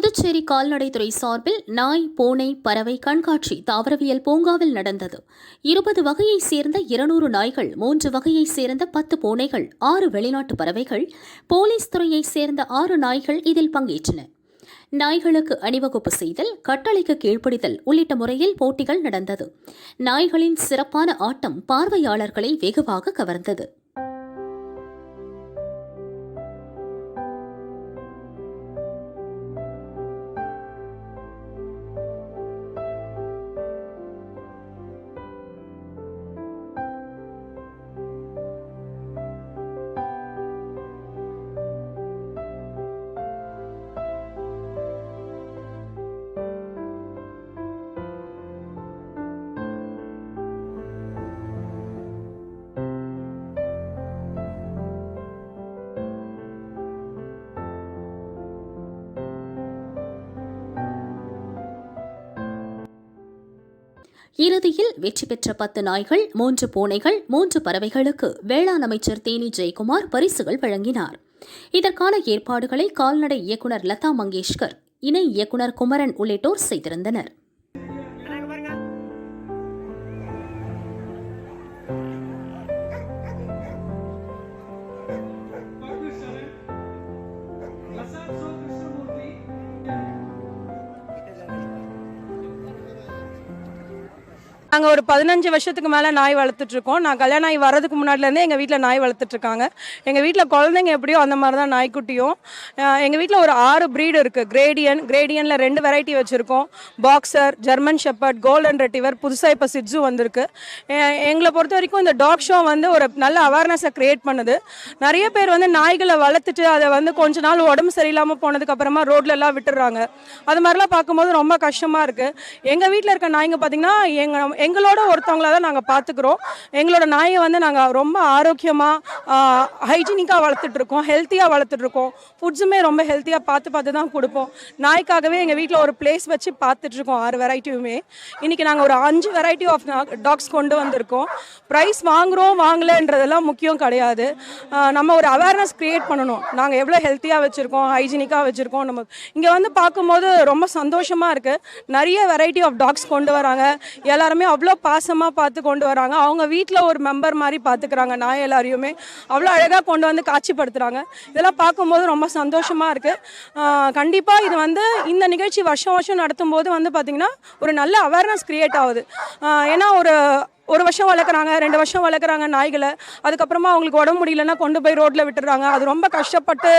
புதுச்சேரி கால்நடைத்துறை சார்பில் நாய் பூனை பறவை கண்காட்சி தாவரவியல் பூங்காவில் நடந்தது. இருபது வகையைச் சேர்ந்த இருநூறு நாய்கள் மூன்று வகையைச் சேர்ந்த பத்து பூனைகள் ஆறு வெளிநாட்டு பறவைகள் போலீஸ் துறையைச் சேர்ந்த ஆறு நாய்கள் இதில் பங்கேற்றன. நாய்களுக்கு அணிவகுப்பு செய்தல் கட்டளைக்கு கீழ்ப்படிதல் உள்ளிட்ட முறையில் போட்டிகள் நடந்தது. நாய்களின் சிறப்பான ஆட்டம் பார்வையாளர்களை வெகுவாக கவர்ந்தது. இறுதியில் வெற்றி பெற்ற பத்து நாய்கள் மூன்று பூனைகள் மூன்று பறவைகளுக்கு வேளாண் அமைச்சர் தேனி ஜெயக்குமார் பரிசுகள் வழங்கினார். இதற்கான ஏற்பாடுகளை கால்நடை இயக்குநர் லதா மங்கேஷ்கர் இணை இயக்குநர் குமரன் உள்ளிட்டோர் செய்திருந்தனர். நாங்கள் ஒரு பதினஞ்சு வருஷத்துக்கு மேலே நாய் வளர்த்துட்ருக்கோம் நான் கல்யாணம் ஆகி வரதுக்கு முன்னாடிலேருந்தே எங்கள் வீட்டில் நாய் வளர்த்துட்ருக்காங்க எங்கள் வீட்டில் குழந்தைங்க எப்படியோ அந்த மாதிரி தான் நாய்க்குட்டியும் எங்கள் வீட்டில் ஒரு ஆறு ப்ரீடு இருக்குது கிரேடியன் கிரேடியனில் ரெண்டு வெரைட்டி வச்சுருக்கோம். Boxer German shepherd golden retriever புதுசாக இப்போ சிட்ஸு வந்திருக்கு. எங்களை பொறுத்த வரைக்கும் இந்த டாக் ஷோ வந்து ஒரு நல்ல அவேர்னஸை க்ரியேட் பண்ணுது. நிறைய பேர் வந்து நாய்களை வளர்த்துட்டு அதை வந்து கொஞ்ச நாள் உடம்பு சரியில்லாமல் போனதுக்கப்புறமா ரோட்லலாம் விட்டுடுறாங்க. அது மாதிரிலாம் பார்க்கும்போது ரொம்ப கஷ்டமாக இருக்குது எங்கள் வீட்டில் இருக்க நாய்ங்க பார்த்திங்கன்னா எங்கள் எங்களோட ஒருத்தவங்கள தான் நாங்கள் பார்த்துக்குறோம் எங்களோட நாயை வந்து நாங்கள் ரொம்ப ஆரோக்கியமாக ஹைஜீனிக்காக வளர்த்துட்ருக்கோம். ஹெல்த்தியாக வளர்த்துட்ருக்கோம். ஃபுட்ஸுமே ரொம்ப ஹெல்த்தியாக பார்த்து பார்த்து தான் கொடுப்போம். நாய்க்காகவே எங்கள் வீட்டில் ஒரு பிளேஸ் வச்சு பார்த்துட்ருக்கோம் ஆறு வெரைட்டியுமே இன்றைக்கி நாங்கள் ஒரு அஞ்சு வெரைட்டி ஆஃப் டாக்ஸ் கொண்டு வந்திருக்கோம். ப்ரைஸ் வாங்குகிறோம் வாங்கலைன்றதெல்லாம் முக்கியம் கிடையாது. நம்ம ஒரு அவேர்னஸ் க்ரியேட் பண்ணணும். நாங்கள் எவ்வளோ ஹெல்த்தியாக வச்சுருக்கோம் ஹைஜீனிக்காக வச்சுருக்கோம் நம்ம இங்கே வந்து பார்க்கும்போது ரொம்ப சந்தோஷமாக இருக்குது நிறைய வெரைட்டி ஆஃப் டாக்ஸ் கொண்டு வராங்க. எல்லாருமே அவ்வளோ பாசமாக பார்த்து கொண்டு வராங்க. அவங்க வீட்டில் ஒரு மெம்பர் மாதிரி பார்த்துக்கிறாங்க. நான் எல்லாரையுமே அவ்வளோ அழகாக கொண்டு வந்து காட்சிப்படுத்துகிறாங்க இதெல்லாம் பார்க்கும்போது ரொம்ப சந்தோஷமாக இருக்குது கண்டிப்பாக இது வந்து இந்த நிகழ்ச்சி வருஷம் வருஷம் நடத்தும் போது வந்து பார்த்திங்கன்னா ஒரு நல்ல அவேர்னஸ் க்ரியேட் ஆகுது. ஏன்னா ஒரு ஒரு வருஷம் வளர்க்குறாங்க ரெண்டு வருஷம் வளர்க்குறாங்க நாய்களை. அதுக்கப்புறமா அவங்களுக்கு உடம்பு முடியலன்னா கொண்டு போய் ரோட்டில் விட்டுறாங்க அது ரொம்ப கஷ்டப்பட்டு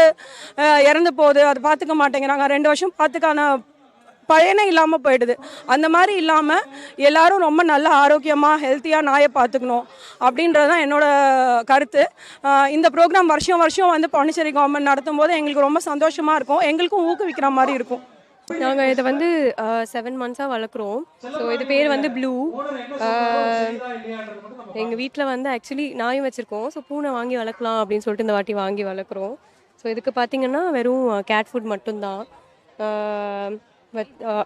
இறந்து போகுது. அது பார்த்துக்க மாட்டேங்கிறாங்க. ரெண்டு வருஷம் பார்த்துக்கான பயனே இல்லாமல் போயிடுது. அந்த மாதிரி இல்லாமல் எல்லாரும் ரொம்ப நல்ல ஆரோக்கியமாக ஹெல்த்தியாக நாயை பார்த்துக்கணும் அப்படின்றது தான் என்னோடய கருத்து இந்த ப்ரோக்ராம் வருஷம் வருஷம் வந்து பாண்டிச்சேரி கவர்மெண்ட் நடத்தும் போது எங்களுக்கு ரொம்ப சந்தோஷமாக இருக்கும். எங்களுக்கும் ஊக்குவிக்கிற மாதிரி இருக்கும். நாங்கள் இதை வந்து செவன் மந்த்ஸாக வளர்க்குறோம். ஸோ இது பேர் வந்து ப்ளூ எங்கள் வீட்டில் வந்து ஆக்சுவலி நாயும் வச்சுருக்கோம். ஸோ பூனை வாங்கி வளர்க்கலாம் அப்படின்னு சொல்லிட்டு இந்த வாட்டி வாங்கி வளர்க்குறோம். ஸோ இதுக்கு பார்த்தீங்கன்னா வெறும் கேட் ஃபுட் மட்டும்தான்.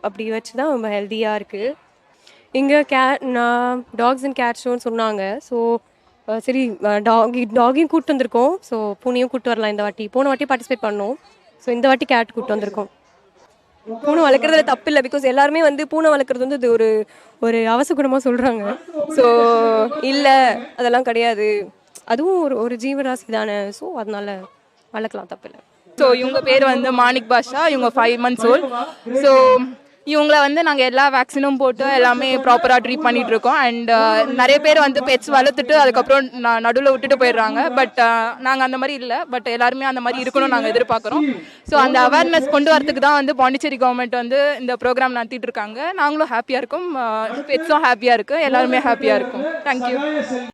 அப்படி வச்சு தான் ரொம்ப ஹெல்த்தியாக இருக்குது இங்கே கேட் நான் டாக்ஸ் அண்ட் கேட் ஷோன்னு சொன்னாங்க. ஸோ சரி டாகி டாகையும் கூப்பிட்டு வந்திருக்கோம். ஸோ பூனையும் கூப்பிட்டு வரலாம் இந்த வாட்டி. போன வாட்டி பார்ட்டிசிபேட் பண்ணோம். ஸோ இந்த வாட்டி கேட் கூப்பிட்டு வந்திருக்கோம். பூனை வளர்க்குறதுல தப்பு இல்லை பிகாஸ் எல்லாருமே வந்து பூனை வளர்க்குறது வந்து இது ஒரு ஒரு அவசகுணமாக சொல்கிறாங்க ஸோ இல்லை அதெல்லாம் கிடையாது. அதுவும் ஒரு ஒரு ஜீவராசி தானே ஸோ அதனால வளர்க்கலாம் தப்பு இல்லை ஸோ இவங்க பேர் வந்து மாணிக் பாஷா. இவங்க ஃபைவ் மந்த்ஸ் ஓல் ஸோ இவங்கள வந்து நாங்கள் எல்லா வேக்சினும் போட்டு எல்லாமே ப்ராப்பராக ட்ரீட் பண்ணிட்டு இருக்கோம் அண்ட் uh, நிறைய பேர் வந்து பெட்ஸ் வளர்த்துட்டு அதுக்கப்புறம் நடுவில் விட்டுட்டு போயிடுறாங்க. பட் uh, நாங்கள் அந்த மாதிரி இல்லை. பட் எல்லாருமே அந்த மாதிரி இருக்கணும்னு நாங்கள் எதிர்பார்க்குறோம். ஸோ அந்த அவேர்னஸ் கொண்டு வரதுக்கு தான் வந்து பாண்டிச்சேரி கவர்மெண்ட் வந்து இந்த ப்ரோக்ராம் நடத்திட்டு இருக்காங்க. நாங்களும் ஹாப்பியாக இருக்கும். பெட்ஸும் ஹாப்பியாக இருக்கு. எல்லாருமே ஹாப்பியாக இருக்கும். தேங்க்யூ